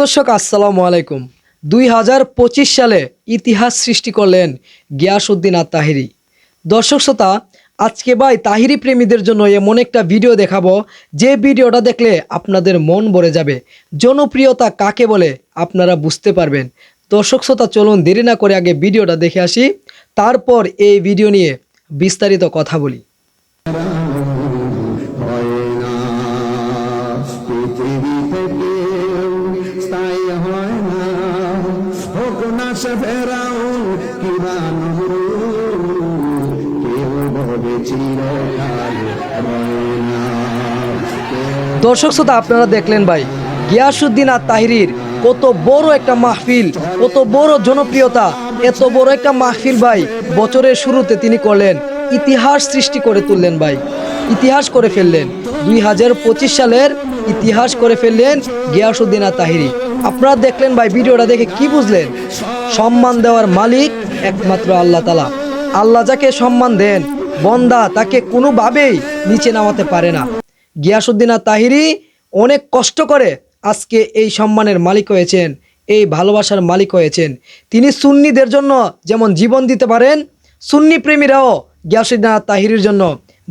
দর্শক, আসসালামু আলাইকুম। দুই হাজার পঁচিশ সালে ইতিহাস সৃষ্টি করলেন গিয়াসউদ্দিন আর তাহিরি দর্শক শ্রোতা, আজকে ভাই তাহিরি প্রেমীদের জন্য এমন একটা ভিডিও দেখাবো, যে ভিডিওটা দেখলে আপনাদের মন ভরে যাবে। জনপ্রিয়তা কাকে বলে আপনারা বুঝতে পারবেন। দর্শক শ্রোতা, চলুন দেরি না করে আগে ভিডিওটা দেখে আসি। তারপর এই ভিডিও নিয়ে বিস্তারিত কথা বলি। পৃথিবীতে ফেরাউন কিবা দর্শক শ্রোতা, আপনারা দেখলেন ভাই গিয়াসুদ্দিন আর তাহিরির কত বড় একটা মাহফিল, কত বড় জনপ্রিয়তা, এত বড় একটা মাহফিল ভাই, বছরের শুরুতে তিনি করলেন, ইতিহাস সৃষ্টি করে তুললেন ভাই, ইতিহাস করে ফেললেন। দুই হাজার পঁচিশ সালের ইতিহাস করে ফেললেন গিয়াসুদ্দিন আর তাহিরি। আপনারা দেখলেন ভাই, ভিডিওটা দেখে কি বুঝলেন? সম্মান দেওয়ার মালিক একমাত্র আল্লাহ তালা আল্লাহ যাকে সম্মান দেন, বন্দা তাকে কোনোভাবেই নিচে নামাতে পারে না। গিয়াসুদ্দিন তাহিরি অনেক কষ্ট করে আজকে এই সম্মানের মালিক হয়েছেন, এই ভালোবাসার মালিক হয়েছেন। তিনি সুন্নিদের জন্য যেমন জীবন দিতে পারেন, সুন্নি প্রেমীরাও গিয়াসুদ্দিন তাহিরির জন্য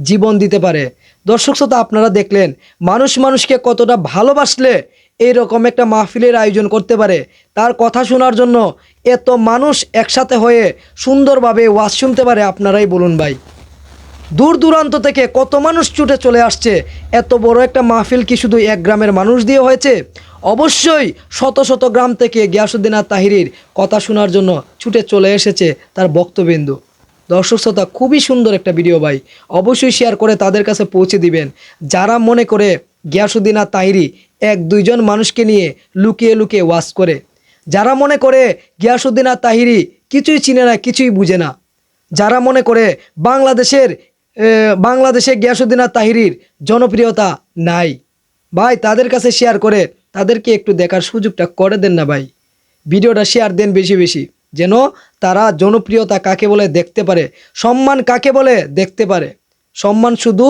জীবন দিতে পারে। দর্শক শ্রোতা, আপনারা দেখলেন, মানুষ মানুষকে কতটা ভালোবাসলে এইরকম একটা মাহফিলের আয়োজন করতে পারে। তার কথা শোনার জন্য এত মানুষ একসাথে হয়ে সুন্দরভাবে ওয়াজ শুনতে পারে আপনারাই বলুন ভাই। দূর দূরান্ত থেকে কত মানুষ ছুটে চলে আসছে, এত বড় একটা মাহফিল কি শুধু এক গ্রামের মানুষ দিয়ে হয়েছে? অবশ্যই শত শত গ্রাম থেকে গিয়াসুদ্দিন আর তাহিরির কথা শোনার জন্য ছুটে চলে এসেছে তার বক্তবিন্দু দর্শক শ্রোতা, খুবই সুন্দর একটা ভিডিও ভাই। অবশ্যই শেয়ার করে তাদের কাছে পৌঁছে দিবেন। যারা মনে করে গিয়াসুদ্দিন আর তাহিরি এক দুইজন মানুষকে নিয়ে লুকিয়ে লুকিয়ে ওয়াজ করে। যারা মনে করে গিয়াসুদ্দিন আর তাহিরি কিছুই চিনে না, কিছুই বুঝে না। যারা মনে করে বাংলাদেশের বাংলাদেশে গিয়াসুদ্দিন আর তাহিরির জনপ্রিয়তা নাই। ভাই, তাদের কাছে শেয়ার করে, তাদেরকে একটু দেখার সুযোগটা করে দেন না ভাই। ভিডিওটা শেয়ার দেন বেশি বেশি, যেন তারা জনপ্রিয়তা কাকে বলে দেখতে পারে, সম্মান কাকে বলে দেখতে পারে। সম্মান শুধু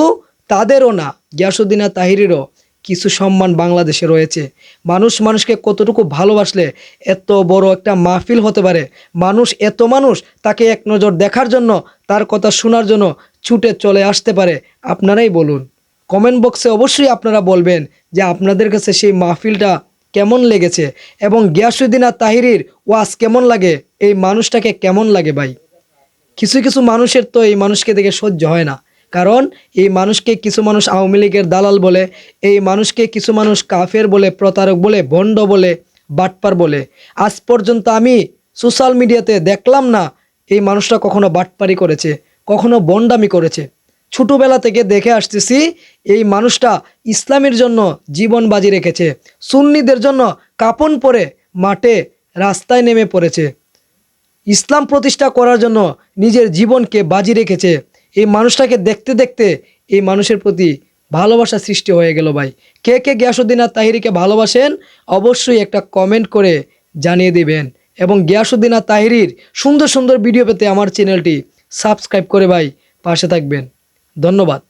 তাদেরও না গিয়াসুদ্দিন আর তাহিরিরও। কিছু সম্মান বাংলাদেশে রয়েছে। মানুষ মানুষকে কতটুকু ভালোবাসলে এত বড় একটা মাহফিল হতে পারে। মানুষ এত মানুষ তাকে এক নজর দেখার জন্য, তার কথা শোনার জন্য ছুটে চলে আসতে পারে। আপনারাই বলুন। কমেন্ট বক্সে অবশ্যই আপনারা বলবেন যে আপনাদের কাছে সেই মাহফিলটা কেমন লেগেছে এবং গিয়াসুদ্দিন আর তাহিরির ওয়াজ কেমন লাগে? এই মানুষটাকে কেমন লাগে ভাই? কিছু কিছু মানুষের তো এই মানুষকে দেখে সহ্য হয় না। কারণ এই মানুষকে কিছু মানুষ আওয়ামী লীগের দালাল বলে, এই মানুষকে কিছু মানুষ কাফের বলে, প্রতারক বলে, ভণ্ড বলে, বাটপার বলে। আজ পর্যন্ত আমি সোশ্যাল মিডিয়াতে দেখলাম না এই মানুষটা কখনো বাটপারি করেছে, কখনো বন্ডামি করেছে। ছোটোবেলা থেকে দেখে আসতেছি এই মানুষটা ইসলামের জন্য জীবন বাজি রেখেছে, সুন্নিদের জন্য কাপন পরে মাঠে রাস্তায় নেমে পড়েছে। ইসলাম প্রতিষ্ঠা করার জন্য নিজের জীবনকে বাজি রেখেছে। এই মানুষটাকে দেখতে দেখতে এই মানুষের প্রতি ভালোবাসা সৃষ্টি হয়ে গেল ভাই। কে কে গিয়াসুদ্দিন আর তাহিরিকে ভালোবাসেন অবশ্যই একটা কমেন্ট করে জানিয়ে দিবেন। এবং গিয়াসুদ্দিন আর তাহিরির সুন্দর সুন্দর ভিডিও পেতে আমার চ্যানেলটি সাবস্ক্রাইব করে ভাই পাশে থাকবেন। ধন্যবাদ।